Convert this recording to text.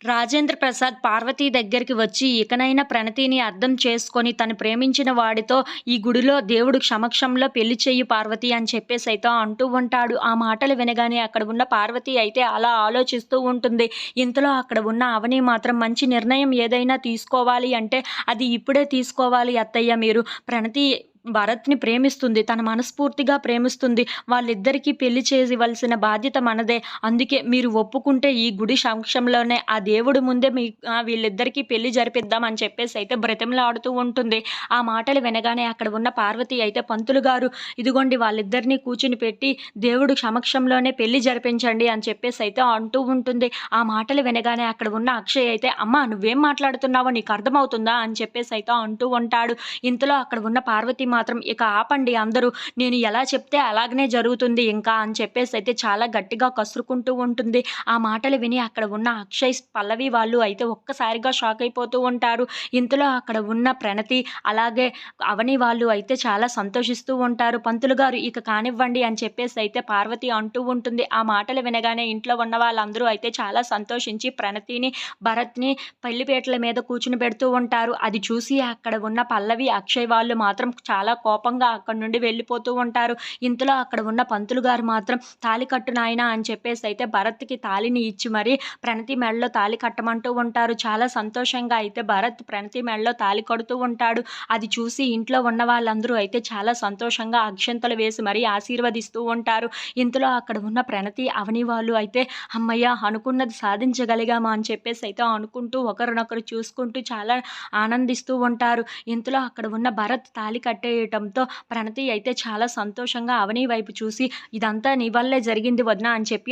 రాజేంద్ర ప్రసాద్ పార్వతి దగ్గరికి వచ్చి ఇకనైనా ప్రణతిని అర్థం చేసుకొని తను ప్రేమించిన వాడితో ఈ గుడిలో దేవుడు సమక్షంలో పెళ్ళి చెయ్యి పార్వతి అని చెప్పేసి అయితే అంటూ ఉంటాడు. ఆ మాటలు వినగానే అక్కడ ఉన్న పార్వతి అయితే అలా ఆలోచిస్తూ ఉంటుంది. ఇంతలో అక్కడ ఉన్న అవని మాత్రం మంచి నిర్ణయం ఏదైనా తీసుకోవాలి అంటే అది ఇప్పుడే తీసుకోవాలి అత్తయ్య మీరు. ప్రణతి భరత్ని ప్రేమిస్తుంది తన మనస్ఫూర్తిగా ప్రేమిస్తుంది. వాళ్ళిద్దరికీ పెళ్ళి చేసివలసిన బాధ్యత మనదే. అందుకే మీరు ఒప్పుకుంటే ఈ గుడి సమక్షంలోనే ఆ దేవుడి ముందే మీ వీళ్ళిద్దరికీ పెళ్ళి జరిపిద్దాం అని చెప్పేసి అయితే బ్రతిమలాడుతూ ఉంటుంది. ఆ మాటలు వినగానే అక్కడ ఉన్న పార్వతి అయితే పంతులు గారు ఇదిగోండి వాళ్ళిద్దరినీ కూర్చుని పెట్టి దేవుడు సమక్షంలోనే పెళ్ళి జరిపించండి అని చెప్పేసి అయితే అంటూ ఉంటుంది. ఆ మాటలు వినగానే అక్కడ ఉన్న అక్షయ్ అయితే అమ్మ నువ్వేం మాట్లాడుతున్నావో నీకు అర్థమవుతుందా? అని చెప్పేసి అయితే అంటూ ఉంటాడు. ఇంతలో అక్కడ ఉన్న పార్వతి మాత్రం ఇక ఆపండి అందరూ. నేను ఎలా చెప్తే అలాగనే జరుగుతుంది. ఇంకా అని చెప్పేసి అయితే చాలా గట్టిగా కసురుకుంటూ ఉంటుంది. ఆ మాటలు విని అక్కడ ఉన్న అక్షయ్ పల్లవి వాళ్ళు అయితే ఒక్కసారిగా షాక్ అయిపోతూ ఉంటారు. ఇంతలో అక్కడ ఉన్న ప్రణతి అలాగే అవని వాళ్ళు అయితే చాలా సంతోషిస్తూ ఉంటారు. పంతులు గారు ఇక కానివ్వండి అని చెప్పేసి అయితే పార్వతి అంటూ ఉంటుంది. ఆ మాటలు వినగానే ఇంట్లో ఉన్న వాళ్ళందరూ అయితే చాలా సంతోషించి ప్రణతిని భరత్ని పెళ్ళిపేటల మీద కూర్చుని పెడుతూ ఉంటారు. అది చూసి అక్కడ ఉన్న పల్లవి అక్షయ్ వాళ్ళు మాత్రం చాలా చాలా కోపంగా అక్కడి నుండి వెళ్ళిపోతూ ఉంటారు. ఇంతలో అక్కడ ఉన్న పంతులు గారు మాత్రం తాలి కట్టు నాయనా అని చెప్పేసి అయితే భరత్కి తాలిని ఇచ్చి మరి ప్రణతి మెడలో తాలి కట్టమంటూ ఉంటారు. చాలా సంతోషంగా అయితే భరత్ ప్రణతి మెడలో తాలి కడుతూ ఉంటాడు. అది చూసి ఇంట్లో ఉన్న వాళ్ళందరూ అయితే చాలా సంతోషంగా అక్షంతలు వేసి మరీ ఆశీర్వదిస్తూ ఉంటారు. ఇంతలో అక్కడ ఉన్న ప్రణతి అవని వాళ్ళు అయితే అమ్మయ్య అనుకున్నది సాధించగలిగామా అని చెప్పేసి అయితే అనుకుంటూ ఒకరినొకరు చూసుకుంటూ చాలా ఆనందిస్తూ ఉంటారు. ఇంతలో అక్కడ ఉన్న భరత్ తాలి కట్టేయటంతో ప్రణతి అయితే చాలా సంతోషంగా అవని వైపు చూసి ఇదంతా నీ వల్లే జరిగింది వదిన అని చెప్పి